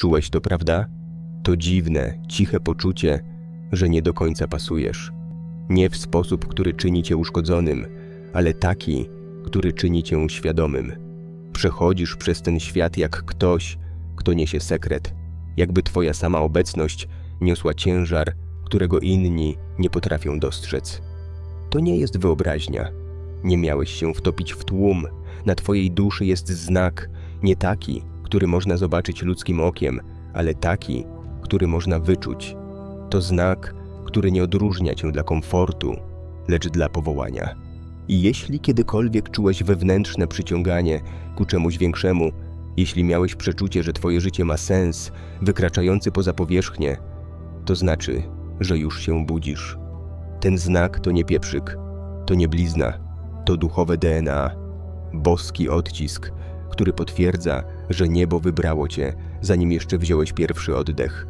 Czułeś to, prawda? To dziwne, ciche poczucie, że nie do końca pasujesz. Nie w sposób, który czyni cię uszkodzonym, ale taki, który czyni cię świadomym. Przechodzisz przez ten świat jak ktoś, kto niesie sekret, jakby twoja sama obecność niosła ciężar, którego inni nie potrafią dostrzec. To nie jest wyobraźnia. Nie miałeś się wtopić w tłum. Na twojej duszy jest znak, nie taki, który można zobaczyć ludzkim okiem, ale taki, który można wyczuć. To znak, który nie odróżnia cię dla komfortu, lecz dla powołania. I jeśli kiedykolwiek czułeś wewnętrzne przyciąganie ku czemuś większemu, jeśli miałeś przeczucie, że twoje życie ma sens, wykraczający poza powierzchnię, to znaczy, że już się budzisz. Ten znak to nie pieprzyk, to nie blizna, to duchowe DNA, boski odcisk, który potwierdza, że niebo wybrało cię, zanim jeszcze wziąłeś pierwszy oddech.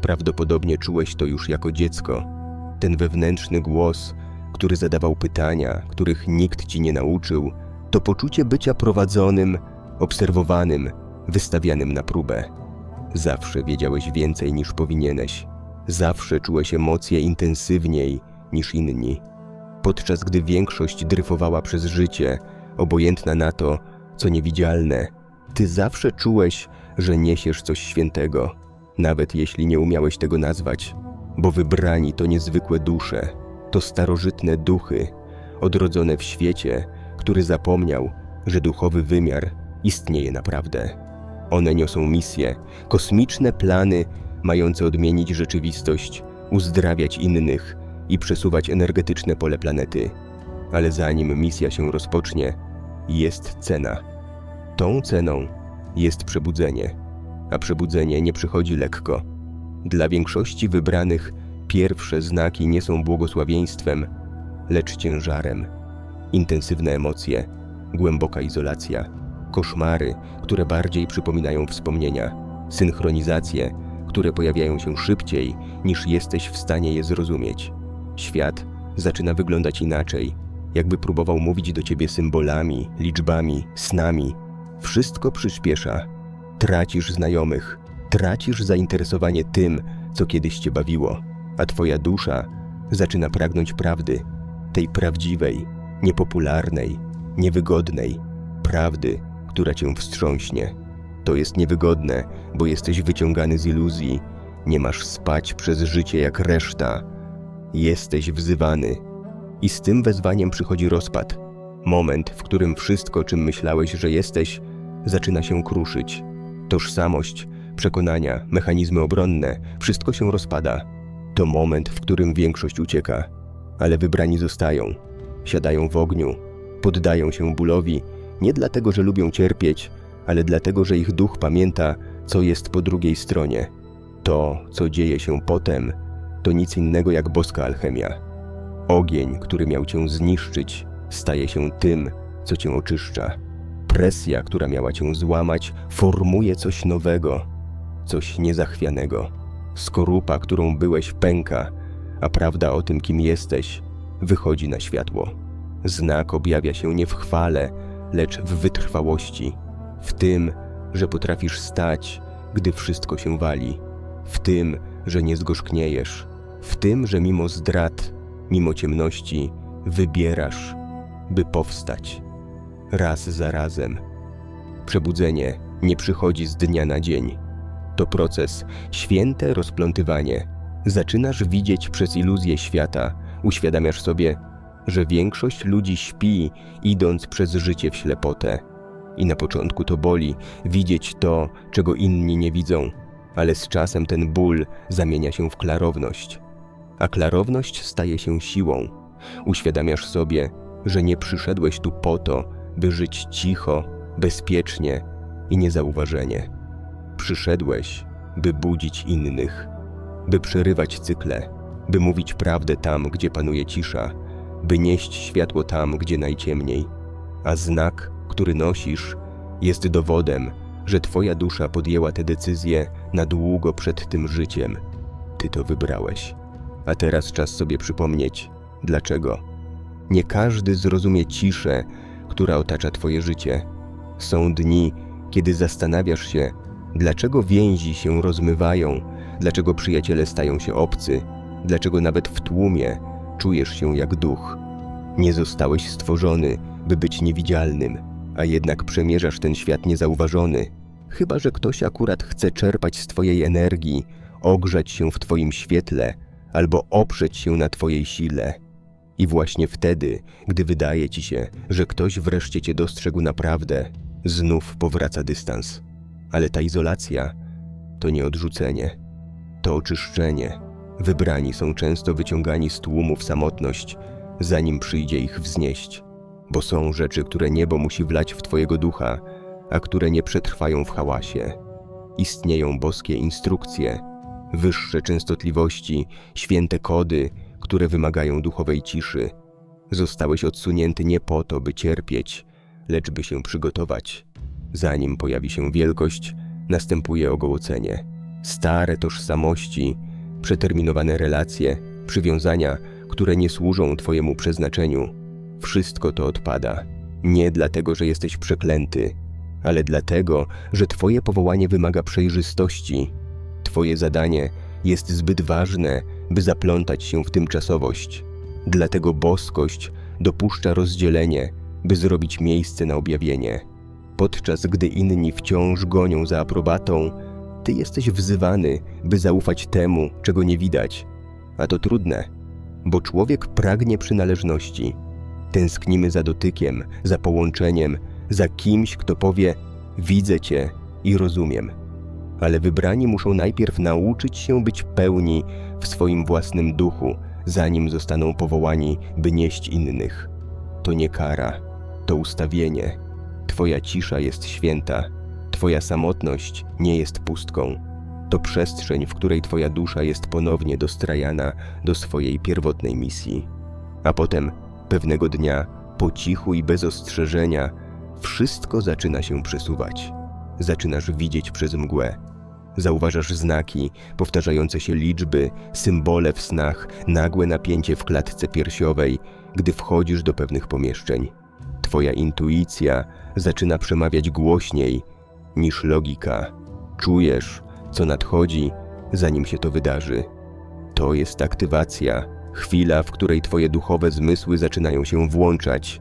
Prawdopodobnie czułeś to już jako dziecko. Ten wewnętrzny głos, który zadawał pytania, których nikt ci nie nauczył, to poczucie bycia prowadzonym, obserwowanym, wystawianym na próbę. Zawsze wiedziałeś więcej niż powinieneś. Zawsze czułeś emocje intensywniej niż inni. Podczas gdy większość dryfowała przez życie, obojętna na to, co niewidzialne, ty zawsze czułeś, że niesiesz coś świętego, nawet jeśli nie umiałeś tego nazwać, bo wybrani to niezwykłe dusze, to starożytne duchy, odrodzone w świecie, który zapomniał, że duchowy wymiar istnieje naprawdę. One niosą misje, kosmiczne plany mające odmienić rzeczywistość, uzdrawiać innych i przesuwać energetyczne pole planety. Ale zanim misja się rozpocznie, jest cena. Tą ceną jest przebudzenie, a przebudzenie nie przychodzi lekko. Dla większości wybranych pierwsze znaki nie są błogosławieństwem, lecz ciężarem. Intensywne emocje, głęboka izolacja, koszmary, które bardziej przypominają wspomnienia, synchronizacje, które pojawiają się szybciej, niż jesteś w stanie je zrozumieć. Świat zaczyna wyglądać inaczej, jakby próbował mówić do ciebie symbolami, liczbami, snami. Wszystko przyspiesza. Tracisz znajomych, tracisz zainteresowanie tym, co kiedyś cię bawiło, a twoja dusza zaczyna pragnąć prawdy, tej prawdziwej, niepopularnej, niewygodnej, prawdy, która cię wstrząśnie. To jest niewygodne, bo jesteś wyciągany z iluzji, nie masz spać przez życie jak reszta. Jesteś wzywany. I z tym wezwaniem przychodzi rozpad. Moment, w którym wszystko, czym myślałeś, że jesteś, zaczyna się kruszyć. Tożsamość, przekonania, mechanizmy obronne, wszystko się rozpada. To moment, w którym większość ucieka, ale wybrani zostają. Siadają w ogniu, poddają się bólowi, nie dlatego, że lubią cierpieć, ale dlatego, że ich duch pamięta, co jest po drugiej stronie. To, co dzieje się potem, to nic innego jak boska alchemia. Ogień, który miał cię zniszczyć, staje się tym, co cię oczyszcza. Presja, która miała cię złamać, formuje coś nowego, coś niezachwianego. Skorupa, którą byłeś, pęka, a prawda o tym, kim jesteś, wychodzi na światło. Znak objawia się nie w chwale, lecz w wytrwałości, w tym, że potrafisz stać, gdy wszystko się wali, w tym, że nie zgorzkniejesz, w tym, że mimo zdrad, mimo ciemności, wybierasz, by powstać. Raz za razem. Przebudzenie nie przychodzi z dnia na dzień. To proces, święte rozplątywanie. Zaczynasz widzieć przez iluzję świata, uświadamiasz sobie, że większość ludzi śpi, idąc przez życie w ślepotę. I na początku to boli widzieć to, czego inni nie widzą, ale z czasem ten ból zamienia się w klarowność. A klarowność staje się siłą. Uświadamiasz sobie, że nie przyszedłeś tu po to, by żyć cicho, bezpiecznie i niezauważenie. Przyszedłeś, by budzić innych, by przerywać cykle, by mówić prawdę tam, gdzie panuje cisza, by nieść światło tam, gdzie najciemniej. A znak, który nosisz, jest dowodem, że Twoja dusza podjęła tę decyzję na długo przed tym życiem. Ty to wybrałeś. A teraz czas sobie przypomnieć, dlaczego. Nie każdy zrozumie ciszę, która otacza Twoje życie. Są dni, kiedy zastanawiasz się, Dlaczego więzi się rozmywają? Dlaczego przyjaciele stają się obcy? Dlaczego nawet w tłumie czujesz się jak duch? Nie zostałeś stworzony, by być niewidzialnym, a jednak przemierzasz ten świat niezauważony. Chyba, że ktoś akurat chce czerpać z Twojej energii, ogrzać się w Twoim świetle albo oprzeć się na Twojej sile. I właśnie wtedy, gdy wydaje Ci się, że ktoś wreszcie Cię dostrzegł naprawdę, znów powraca dystans. Ale ta izolacja to nie odrzucenie, to oczyszczenie. Wybrani są często wyciągani z tłumu w samotność, zanim przyjdzie ich wznieść. Bo są rzeczy, które niebo musi wlać w Twojego ducha, a które nie przetrwają w hałasie. Istnieją boskie instrukcje, wyższe częstotliwości, święte kody, które wymagają duchowej ciszy. Zostałeś odsunięty nie po to, by cierpieć, lecz by się przygotować. Zanim pojawi się wielkość, następuje ogołocenie. Stare tożsamości, przeterminowane relacje, przywiązania, które nie służą Twojemu przeznaczeniu. Wszystko to odpada. Nie dlatego, że jesteś przeklęty, ale dlatego, że Twoje powołanie wymaga przejrzystości. Twoje zadanie jest zbyt ważne, by zaplątać się w tymczasowość. Dlatego boskość dopuszcza rozdzielenie, by zrobić miejsce na objawienie. Podczas gdy inni wciąż gonią za aprobatą, ty jesteś wzywany, by zaufać temu, czego nie widać. A to trudne, bo człowiek pragnie przynależności. Tęsknimy za dotykiem, za połączeniem, za kimś, kto powie: Widzę cię i rozumiem. Ale wybrani muszą najpierw nauczyć się być pełni w swoim własnym duchu, zanim zostaną powołani, by nieść innych. To nie kara, to ustawienie. Twoja cisza jest święta, Twoja samotność nie jest pustką. To przestrzeń, w której Twoja dusza jest ponownie dostrajana do swojej pierwotnej misji. A potem, pewnego dnia, po cichu i bez ostrzeżenia, wszystko zaczyna się przesuwać. Zaczynasz widzieć przez mgłę. Zauważasz znaki, powtarzające się liczby, symbole w snach, nagłe napięcie w klatce piersiowej, gdy wchodzisz do pewnych pomieszczeń. Twoja intuicja zaczyna przemawiać głośniej niż logika. Czujesz, co nadchodzi, zanim się to wydarzy. To jest aktywacja, chwila, w której Twoje duchowe zmysły zaczynają się włączać.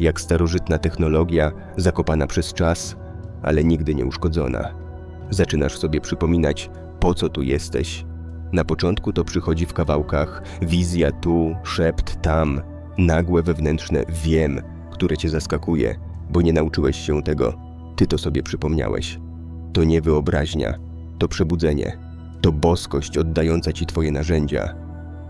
Jak starożytna technologia, zakopana przez czas, ale nigdy nie uszkodzona. Zaczynasz sobie przypominać, po co tu jesteś. Na początku to przychodzi w kawałkach, wizja tu, szept tam, nagłe wewnętrzne wiem, które cię zaskakuje, bo nie nauczyłeś się tego. Ty to sobie przypomniałeś. To nie wyobraźnia, to przebudzenie, to boskość oddająca ci twoje narzędzia.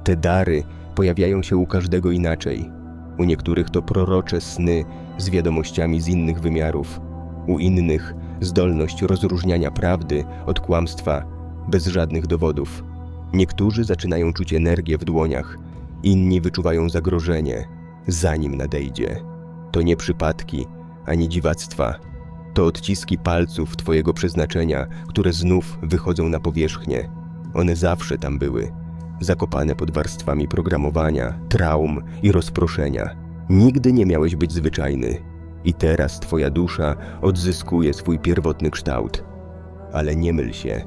Te dary pojawiają się u każdego inaczej. U niektórych to prorocze sny z wiadomościami z innych wymiarów, u innych zdolność rozróżniania prawdy od kłamstwa bez żadnych dowodów. Niektórzy zaczynają czuć energię w dłoniach, inni wyczuwają zagrożenie, zanim nadejdzie. To nie przypadki ani dziwactwa, to odciski palców Twojego przeznaczenia, które znów wychodzą na powierzchnię. One zawsze tam były, zakopane pod warstwami programowania, traum i rozproszenia. Nigdy nie miałeś być zwyczajny. I teraz Twoja dusza odzyskuje swój pierwotny kształt. Ale nie myl się.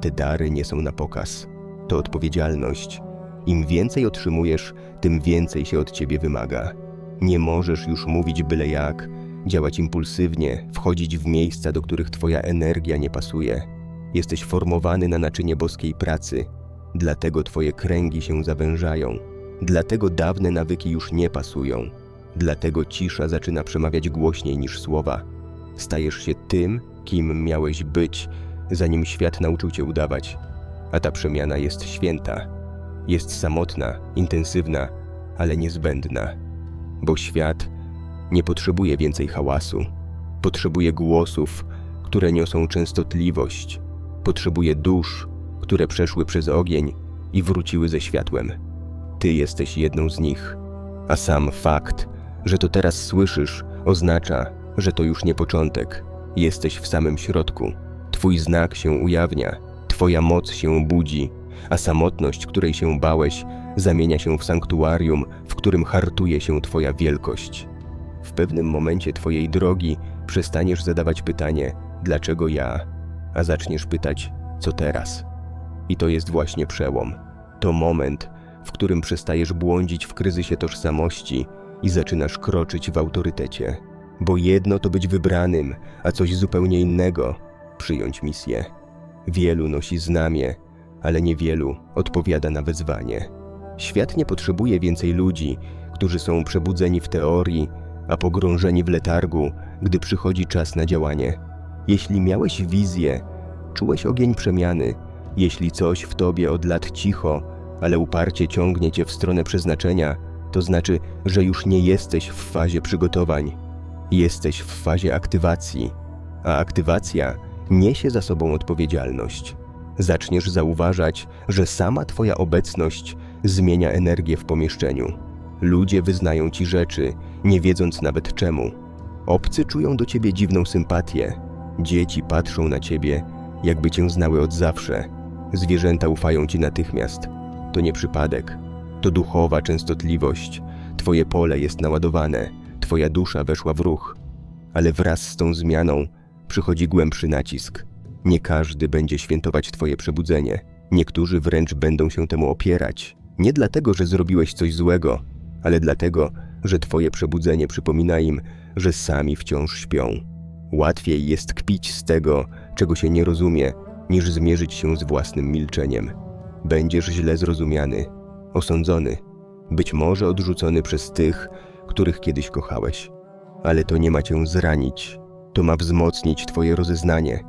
Te dary nie są na pokaz. To odpowiedzialność. Im więcej otrzymujesz, tym więcej się od ciebie wymaga. Nie możesz już mówić byle jak, działać impulsywnie, wchodzić w miejsca, do których twoja energia nie pasuje. Jesteś formowany na naczynie boskiej pracy, dlatego twoje kręgi się zawężają, dlatego dawne nawyki już nie pasują, dlatego cisza zaczyna przemawiać głośniej niż słowa. Stajesz się tym, kim miałeś być, zanim świat nauczył cię udawać. A ta przemiana jest święta. Jest samotna, intensywna, ale niezbędna. Bo świat nie potrzebuje więcej hałasu. Potrzebuje głosów, które niosą częstotliwość. Potrzebuje dusz, które przeszły przez ogień i wróciły ze światłem. Ty jesteś jedną z nich, a sam fakt, że to teraz słyszysz, oznacza, że to już nie początek. Jesteś w samym środku. Twój znak się ujawnia, Twoja moc się budzi, a samotność, której się bałeś, zamienia się w sanktuarium, w którym hartuje się Twoja wielkość. W pewnym momencie Twojej drogi przestaniesz zadawać pytanie, dlaczego ja, a zaczniesz pytać, co teraz. I to jest właśnie przełom. To moment, w którym przestajesz błądzić w kryzysie tożsamości i zaczynasz kroczyć w autorytecie. Bo jedno to być wybranym, a coś zupełnie innego przyjąć misję. Wielu nosi znamię, ale niewielu odpowiada na wezwanie. Świat nie potrzebuje więcej ludzi, którzy są przebudzeni w teorii, a pogrążeni w letargu, gdy przychodzi czas na działanie. Jeśli miałeś wizję, czułeś ogień przemiany, jeśli coś w tobie od lat cicho, ale uparcie ciągnie cię w stronę przeznaczenia, to znaczy, że już nie jesteś w fazie przygotowań. Jesteś w fazie aktywacji, a aktywacja niesie za sobą odpowiedzialność. Zaczniesz zauważać, że sama Twoja obecność zmienia energię w pomieszczeniu. Ludzie wyznają Ci rzeczy, nie wiedząc nawet czemu. Obcy czują do Ciebie dziwną sympatię. Dzieci patrzą na Ciebie, jakby Cię znały od zawsze. Zwierzęta ufają Ci natychmiast. To nie przypadek. To duchowa częstotliwość. Twoje pole jest naładowane, Twoja dusza weszła w ruch. Ale wraz z tą zmianą przychodzi głębszy nacisk. Nie każdy będzie świętować Twoje przebudzenie. Niektórzy wręcz będą się temu opierać. Nie dlatego, że zrobiłeś coś złego, ale dlatego, że Twoje przebudzenie przypomina im, że sami wciąż śpią. Łatwiej jest kpić z tego, czego się nie rozumie, niż zmierzyć się z własnym milczeniem. Będziesz źle zrozumiany, osądzony, być może odrzucony przez tych, których kiedyś kochałeś. Ale to nie ma cię zranić, to ma wzmocnić Twoje rozeznanie.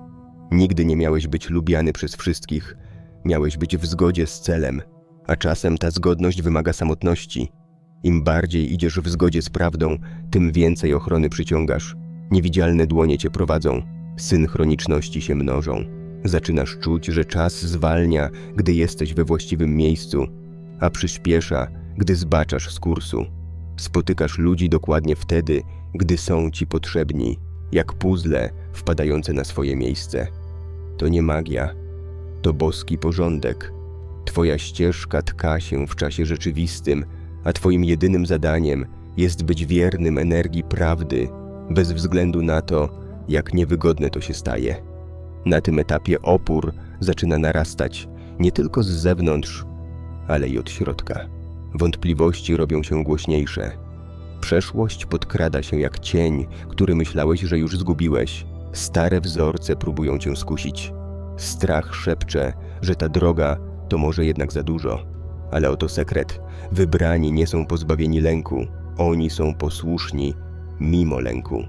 Nigdy nie miałeś być lubiany przez wszystkich, miałeś być w zgodzie z celem, a czasem ta zgodność wymaga samotności. Im bardziej idziesz w zgodzie z prawdą, tym więcej ochrony przyciągasz. Niewidzialne dłonie cię prowadzą, synchroniczności się mnożą. Zaczynasz czuć, że czas zwalnia, gdy jesteś we właściwym miejscu, a przyspiesza, gdy zbaczasz z kursu. Spotykasz ludzi dokładnie wtedy, gdy są ci potrzebni, jak puzzle wpadające na swoje miejsce. To nie magia, to boski porządek. Twoja ścieżka tka się w czasie rzeczywistym, a Twoim jedynym zadaniem jest być wiernym energii prawdy, bez względu na to, jak niewygodne to się staje. Na tym etapie opór zaczyna narastać nie tylko z zewnątrz, ale i od środka. Wątpliwości robią się głośniejsze. Przeszłość podkrada się jak cień, który myślałeś, że już zgubiłeś. Stare wzorce próbują cię skusić. Strach szepcze, że ta droga to może jednak za dużo. Ale oto sekret. Wybrani nie są pozbawieni lęku. Oni są posłuszni mimo lęku.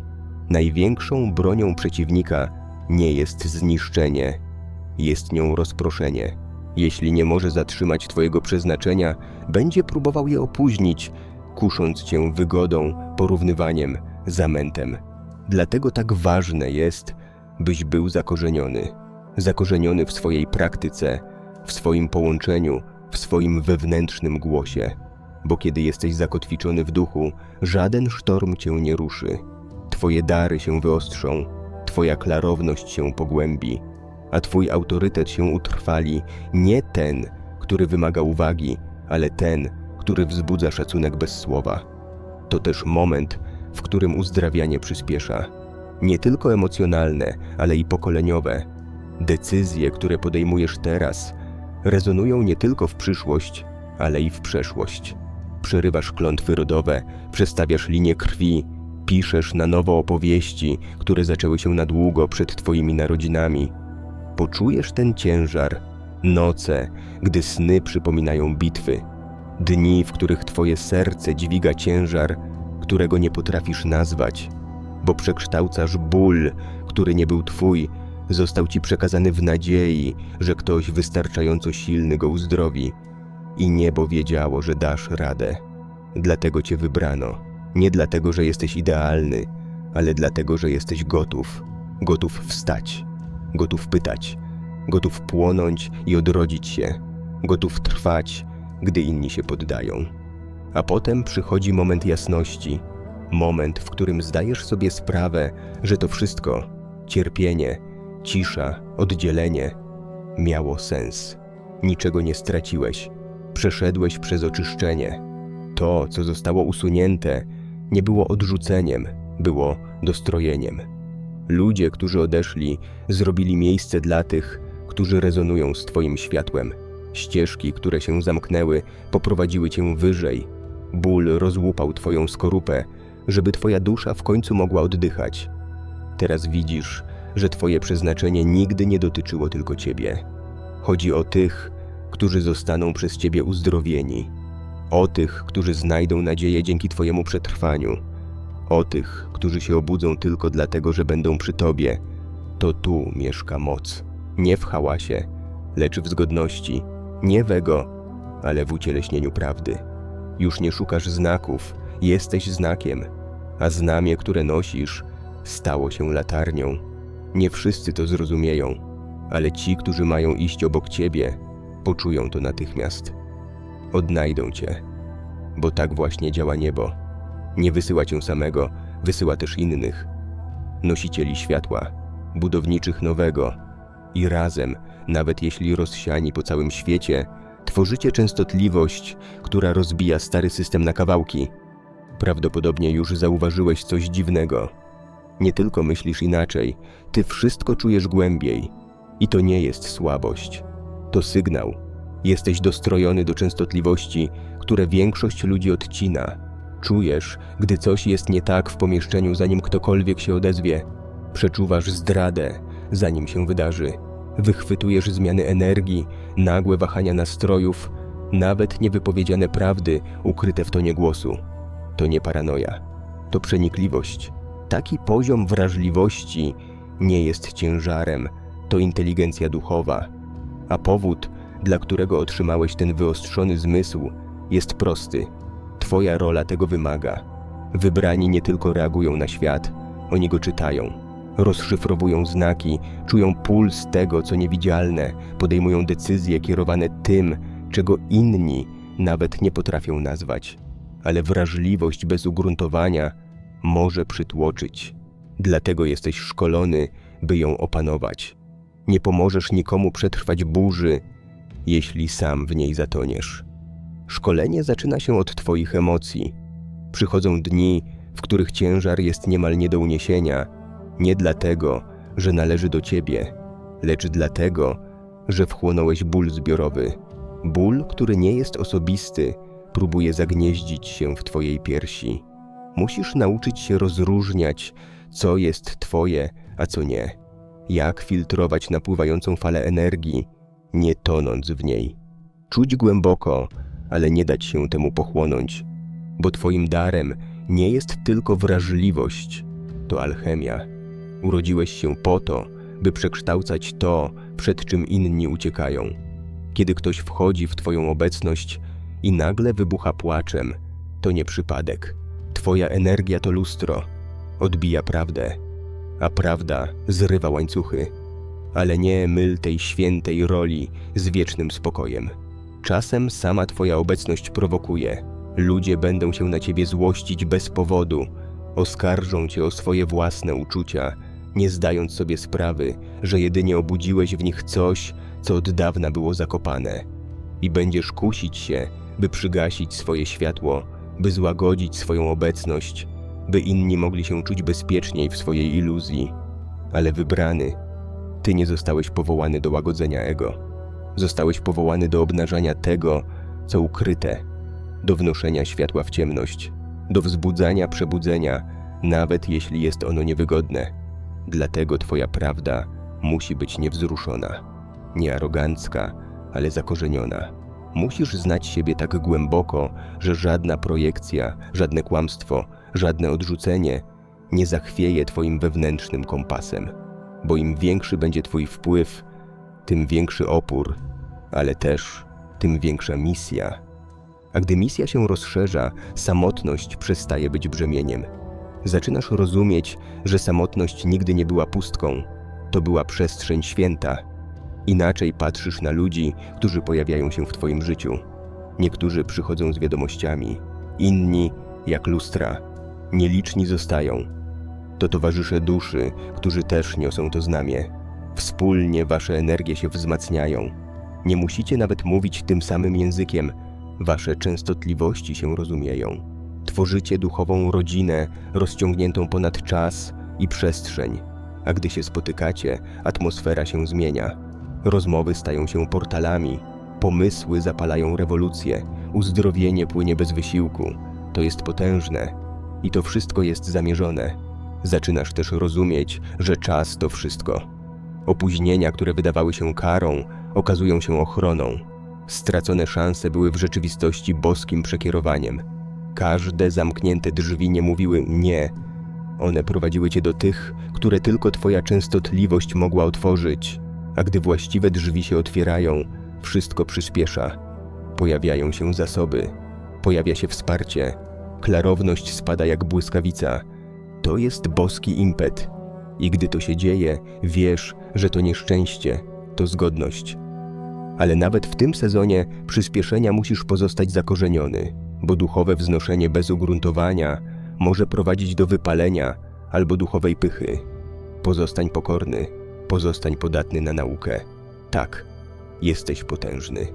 Największą bronią przeciwnika nie jest zniszczenie, jest nią rozproszenie. Jeśli nie może zatrzymać Twojego przeznaczenia, będzie próbował je opóźnić, kusząc Cię wygodą, porównywaniem, zamętem. Dlatego tak ważne jest, byś był zakorzeniony. Zakorzeniony w swojej praktyce, w swoim połączeniu, w swoim wewnętrznym głosie. Bo kiedy jesteś zakotwiczony w duchu, żaden sztorm Cię nie ruszy. Twoje dary się wyostrzą, Twoja klarowność się pogłębi, a Twój autorytet się utrwali, nie ten, który wymaga uwagi, ale ten, który wzbudza szacunek bez słowa. To też moment, w którym uzdrawianie przyspiesza. Nie tylko emocjonalne, ale i pokoleniowe. Decyzje, które podejmujesz teraz, rezonują nie tylko w przyszłość, ale i w przeszłość. Przerywasz klątwy rodowe, przestawiasz linię krwi, piszesz na nowo opowieści, które zaczęły się na długo przed Twoimi narodzinami. Poczujesz ten ciężar, noce, gdy sny przypominają bitwy, dni, w których Twoje serce dźwiga ciężar, którego nie potrafisz nazwać, bo przekształcasz ból, który nie był Twój, został Ci przekazany w nadziei, że ktoś wystarczająco silny go uzdrowi. I niebo wiedziało, że dasz radę. Dlatego Cię wybrano. Nie dlatego, że jesteś idealny, ale dlatego, że jesteś gotów. Gotów wstać, gotów pytać, gotów płonąć i odrodzić się, gotów trwać, gdy inni się poddają. A potem przychodzi moment jasności, moment, w którym zdajesz sobie sprawę, że to wszystko cierpienie, cisza, oddzielenie miało sens. Niczego nie straciłeś, przeszedłeś przez oczyszczenie. To, co zostało usunięte, nie było odrzuceniem, było dostrojeniem. Ludzie, którzy odeszli, zrobili miejsce dla tych, którzy rezonują z Twoim światłem. Ścieżki, które się zamknęły, poprowadziły Cię wyżej. Ból rozłupał Twoją skorupę, żeby Twoja dusza w końcu mogła oddychać. Teraz widzisz, że Twoje przeznaczenie nigdy nie dotyczyło tylko Ciebie. Chodzi o tych, którzy zostaną przez Ciebie uzdrowieni, o tych, którzy znajdą nadzieję dzięki Twojemu przetrwaniu, o tych, którzy się obudzą tylko dlatego, że będą przy Tobie. To tu mieszka moc. Nie w hałasie, lecz w zgodności, nie w ego, ale w ucieleśnieniu prawdy. Już nie szukasz znaków, jesteś znakiem, a znamie, które nosisz, stało się latarnią. Nie wszyscy to zrozumieją, ale ci, którzy mają iść obok ciebie, poczują to natychmiast. Odnajdą cię, bo tak właśnie działa niebo. Nie wysyła cię samego, wysyła też innych. Nosicieli światła, budowniczych nowego. I razem, nawet jeśli rozsiani po całym świecie, tworzycie częstotliwość, która rozbija stary system na kawałki. Prawdopodobnie już zauważyłeś coś dziwnego. Nie tylko myślisz inaczej, ty wszystko czujesz głębiej. I to nie jest słabość. To sygnał. Jesteś dostrojony do częstotliwości, które większość ludzi odcina. Czujesz, gdy coś jest nie tak w pomieszczeniu, zanim ktokolwiek się odezwie. Przeczuwasz zdradę, zanim się wydarzy. Wychwytujesz zmiany energii, nagłe wahania nastrojów, nawet niewypowiedziane prawdy ukryte w tonie głosu. To nie paranoja, to przenikliwość. Taki poziom wrażliwości nie jest ciężarem, to inteligencja duchowa. A powód, dla którego otrzymałeś ten wyostrzony zmysł, jest prosty. Twoja rola tego wymaga. Wybrani nie tylko reagują na świat, oni go czytają. Rozszyfrowują znaki, czują puls tego, co niewidzialne, podejmują decyzje kierowane tym, czego inni nawet nie potrafią nazwać. Ale wrażliwość bez ugruntowania może przytłoczyć. Dlatego jesteś szkolony, by ją opanować. Nie pomożesz nikomu przetrwać burzy, jeśli sam w niej zatoniesz. Szkolenie zaczyna się od Twoich emocji. Przychodzą dni, w których ciężar jest niemal nie do uniesienia, nie dlatego, że należy do Ciebie, lecz dlatego, że wchłonąłeś ból zbiorowy. Ból, który nie jest osobisty, próbuje zagnieździć się w Twojej piersi. Musisz nauczyć się rozróżniać, co jest Twoje, a co nie. Jak filtrować napływającą falę energii, nie tonąc w niej. Czuć głęboko, ale nie dać się temu pochłonąć, bo Twoim darem nie jest tylko wrażliwość, to alchemia. Urodziłeś się po to, by przekształcać to, przed czym inni uciekają. Kiedy ktoś wchodzi w Twoją obecność i nagle wybucha płaczem, to nie przypadek. Twoja energia to lustro, odbija prawdę, a prawda zrywa łańcuchy. Ale nie myl tej świętej roli z wiecznym spokojem. Czasem sama Twoja obecność prowokuje. Ludzie będą się na Ciebie złościć bez powodu, oskarżą Cię o swoje własne uczucia, nie zdając sobie sprawy, że jedynie obudziłeś w nich coś, co od dawna było zakopane. I będziesz kusić się, by przygasić swoje światło, by złagodzić swoją obecność, by inni mogli się czuć bezpieczniej w swojej iluzji. Ale wybrany, Ty nie zostałeś powołany do łagodzenia ego. Zostałeś powołany do obnażania tego, co ukryte, do wnoszenia światła w ciemność, do wzbudzania przebudzenia, nawet jeśli jest ono niewygodne. Dlatego Twoja prawda musi być niewzruszona, nie arogancka, ale zakorzeniona. Musisz znać siebie tak głęboko, że żadna projekcja, żadne kłamstwo, żadne odrzucenie nie zachwieje Twoim wewnętrznym kompasem, bo im większy będzie Twój wpływ, tym większy opór, ale też tym większa misja. A gdy misja się rozszerza, samotność przestaje być brzemieniem. Zaczynasz rozumieć, że samotność nigdy nie była pustką, to była przestrzeń święta. Inaczej patrzysz na ludzi, którzy pojawiają się w Twoim życiu. Niektórzy przychodzą z wiadomościami, inni jak lustra. Nieliczni zostają. To towarzysze duszy, którzy też niosą to znamie. Wspólnie wasze energie się wzmacniają. Nie musicie nawet mówić tym samym językiem, wasze częstotliwości się rozumieją. Tworzycie duchową rodzinę rozciągniętą ponad czas i przestrzeń. a gdy się spotykacie, atmosfera się zmienia. Rozmowy stają się portalami, pomysły zapalają rewolucję, uzdrowienie płynie bez wysiłku. To jest potężne i to wszystko jest zamierzone. Zaczynasz też rozumieć, że czas to wszystko. Opóźnienia, które wydawały się karą, okazują się ochroną. Stracone szanse były w rzeczywistości boskim przekierowaniem. Każde zamknięte drzwi nie mówiły nie. One prowadziły cię do tych, które tylko twoja częstotliwość mogła otworzyć. A gdy właściwe drzwi się otwierają, wszystko przyspiesza. Pojawiają się zasoby, pojawia się wsparcie, klarowność spada jak błyskawica. To jest boski impet. I gdy to się dzieje, wiesz, że to nie szczęście, to zgodność. Ale nawet w tym sezonie przyspieszenia musisz pozostać zakorzeniony, bo duchowe wznoszenie bez ugruntowania może prowadzić do wypalenia albo duchowej pychy. Pozostań pokorny, pozostań podatny na naukę. Tak, jesteś potężny,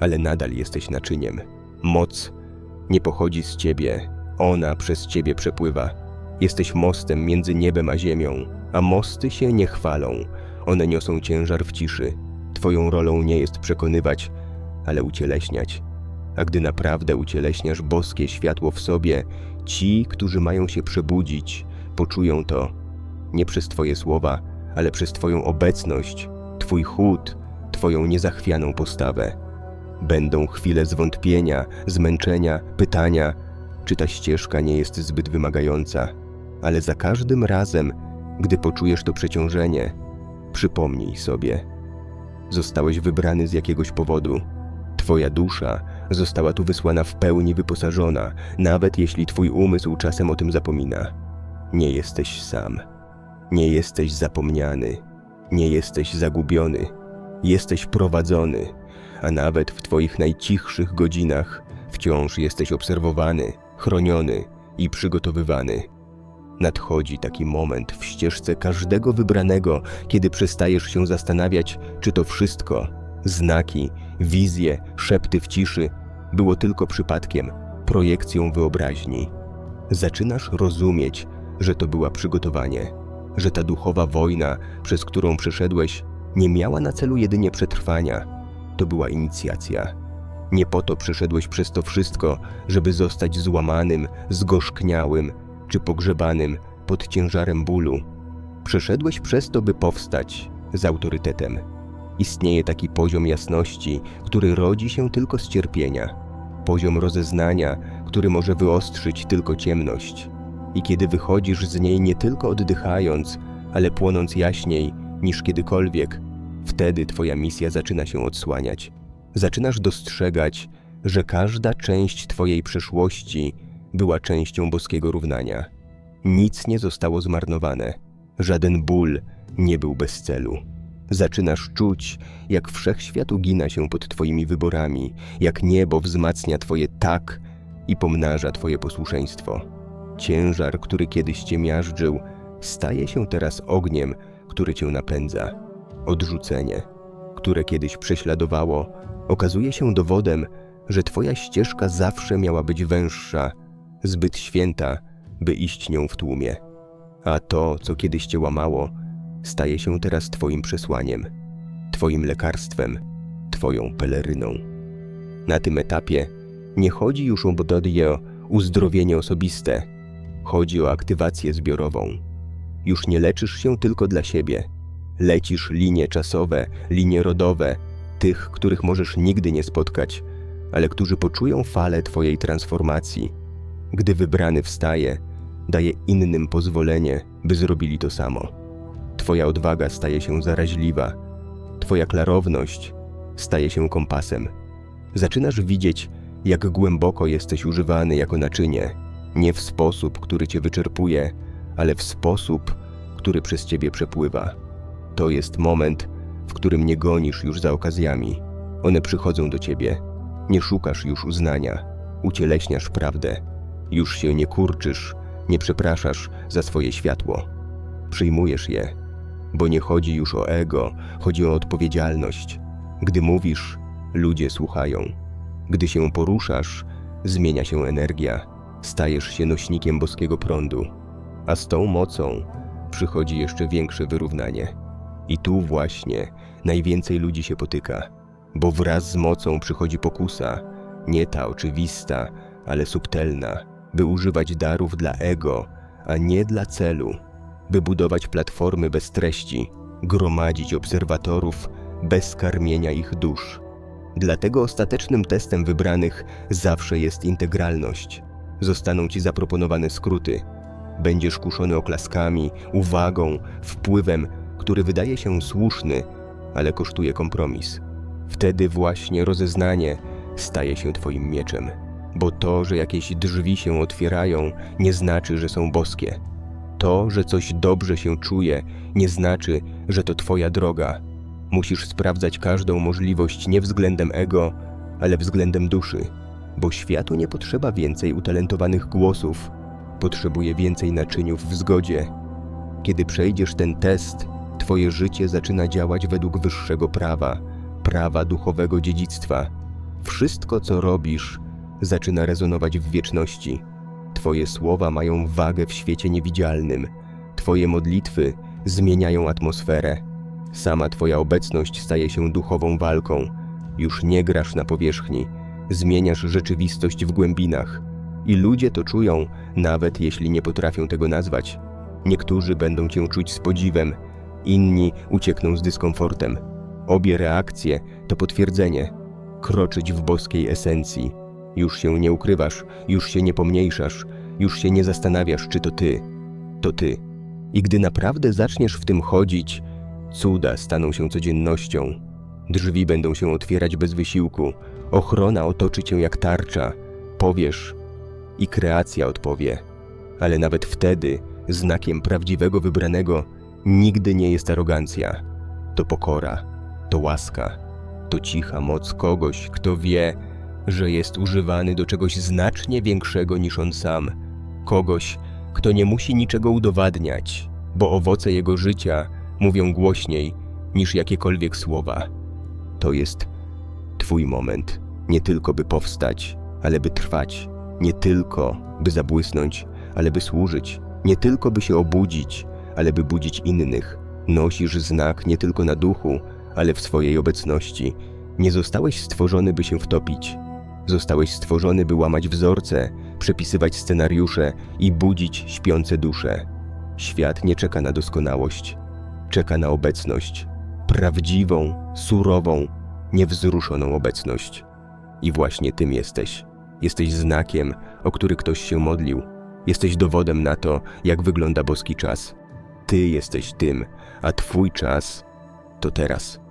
ale nadal jesteś naczyniem. Moc nie pochodzi z ciebie, ona przez ciebie przepływa. Jesteś mostem między niebem a ziemią, a mosty się nie chwalą, one niosą ciężar w ciszy. Twoją rolą nie jest przekonywać, ale ucieleśniać. A gdy naprawdę ucieleśniasz boskie światło w sobie, ci, którzy mają się przebudzić, poczują to nie przez Twoje słowa, ale przez Twoją obecność, Twój chód, Twoją niezachwianą postawę. Będą chwile zwątpienia, zmęczenia, pytania, czy ta ścieżka nie jest zbyt wymagająca, ale za każdym razem, gdy poczujesz to przeciążenie, przypomnij sobie. Zostałeś wybrany z jakiegoś powodu. Twoja dusza została tu wysłana w pełni wyposażona, nawet jeśli twój umysł czasem o tym zapomina. Nie jesteś sam. Nie jesteś zapomniany. Nie jesteś zagubiony. Jesteś prowadzony, a nawet w twoich najcichszych godzinach wciąż jesteś obserwowany, chroniony i przygotowywany. Nadchodzi taki moment w ścieżce każdego wybranego, kiedy przestajesz się zastanawiać, czy to wszystko znaki, wizje, szepty w ciszy było tylko przypadkiem, projekcją wyobraźni. Zaczynasz rozumieć, że to była przygotowanie, że ta duchowa wojna, przez którą przeszedłeś, nie miała na celu jedynie przetrwania, to była inicjacja. Nie po to przeszedłeś przez to wszystko, żeby zostać złamanym, zgorzkniałym czy pogrzebanym pod ciężarem bólu. Przeszedłeś przez to, by powstać z autorytetem. Istnieje taki poziom jasności, który rodzi się tylko z cierpienia, poziom rozeznania, który może wyostrzyć tylko ciemność. I kiedy wychodzisz z niej nie tylko oddychając, ale płonąc jaśniej niż kiedykolwiek, wtedy Twoja misja zaczyna się odsłaniać. Zaczynasz dostrzegać, że każda część Twojej przeszłości była częścią boskiego równania. Nic nie zostało zmarnowane, żaden ból nie był bez celu. Zaczynasz czuć, jak wszechświat ugina się pod Twoimi wyborami, jak niebo wzmacnia Twoje tak i pomnaża Twoje posłuszeństwo. Ciężar, który kiedyś Cię miażdżył, staje się teraz ogniem, który Cię napędza. Odrzucenie, które kiedyś prześladowało, okazuje się dowodem, że Twoja ścieżka zawsze miała być węższa, zbyt święta, by iść nią w tłumie. A to, co kiedyś Cię łamało, staje się teraz Twoim przesłaniem, Twoim lekarstwem, Twoją peleryną. Na tym etapie nie chodzi już o bododje o uzdrowienie osobiste, chodzi o aktywację zbiorową. Już nie leczysz się tylko dla siebie. Lecisz linie czasowe, linie rodowe, tych, których możesz nigdy nie spotkać, ale którzy poczują falę Twojej transformacji. Gdy wybrany wstaje, daje innym pozwolenie, by zrobili to samo. Twoja odwaga staje się zaraźliwa, Twoja klarowność staje się kompasem. Zaczynasz widzieć, jak głęboko jesteś używany jako naczynie, nie w sposób, który Cię wyczerpuje, ale w sposób, który przez Ciebie przepływa. To jest moment, w którym nie gonisz już za okazjami. One przychodzą do Ciebie. Nie szukasz już uznania, ucieleśniasz prawdę. Już się nie kurczysz, nie przepraszasz za swoje światło. Przyjmujesz je, bo nie chodzi już o ego, chodzi o odpowiedzialność. Gdy mówisz, ludzie słuchają. Gdy się poruszasz, zmienia się energia, stajesz się nośnikiem boskiego prądu. A z tą mocą przychodzi jeszcze większe wyrównanie. I tu właśnie najwięcej ludzi się potyka, bo wraz z mocą przychodzi pokusa, nie ta oczywista, ale subtelna, by używać darów dla ego, a nie dla celu, by budować platformy bez treści, gromadzić obserwatorów bez karmienia ich dusz. Dlatego ostatecznym testem wybranych zawsze jest integralność. Zostaną ci zaproponowane skróty. Będziesz kuszony oklaskami, uwagą, wpływem, który wydaje się słuszny, ale kosztuje kompromis. Wtedy właśnie rozeznanie staje się twoim mieczem. Bo to, że jakieś drzwi się otwierają, nie znaczy, że są boskie. To, że coś dobrze się czuje, nie znaczy, że to twoja droga. Musisz sprawdzać każdą możliwość nie względem ego, ale względem duszy, bo światu nie potrzeba więcej utalentowanych głosów, potrzebuje więcej naczyniów w zgodzie. Kiedy przejdziesz ten test, twoje życie zaczyna działać według wyższego prawa, prawa duchowego dziedzictwa. Wszystko, co robisz, zaczyna rezonować w wieczności. Twoje słowa mają wagę w świecie niewidzialnym. Twoje modlitwy zmieniają atmosferę. Sama Twoja obecność staje się duchową walką. Już nie grasz na powierzchni, zmieniasz rzeczywistość w głębinach. I ludzie to czują, nawet jeśli nie potrafią tego nazwać. Niektórzy będą Cię czuć z podziwem, inni uciekną z dyskomfortem. Obie reakcje to potwierdzenie. Kroczyć w boskiej esencji. Już się nie ukrywasz, już się nie pomniejszasz, już się nie zastanawiasz, czy to ty. To ty. I gdy naprawdę zaczniesz w tym chodzić, cuda staną się codziennością. Drzwi będą się otwierać bez wysiłku, ochrona otoczy cię jak tarcza. Powiesz i kreacja odpowie. Ale nawet wtedy znakiem prawdziwego wybranego nigdy nie jest arogancja. To pokora, to łaska, to cicha moc kogoś, kto wie, że jest używany do czegoś znacznie większego niż on sam. Kogoś, kto nie musi niczego udowadniać, bo owoce jego życia mówią głośniej niż jakiekolwiek słowa. To jest Twój moment, nie tylko by powstać, ale by trwać, nie tylko by zabłysnąć, ale by służyć, nie tylko by się obudzić, ale by budzić innych. Nosisz znak nie tylko na duchu, ale w swojej obecności. Nie zostałeś stworzony, by się wtopić. Zostałeś stworzony, by łamać wzorce, przepisywać scenariusze i budzić śpiące dusze. Świat nie czeka na doskonałość, czeka na obecność. Prawdziwą, surową, niewzruszoną obecność. I właśnie tym jesteś. Jesteś znakiem, o który ktoś się modlił. Jesteś dowodem na to, jak wygląda boski czas. Ty jesteś tym, a Twój czas to teraz.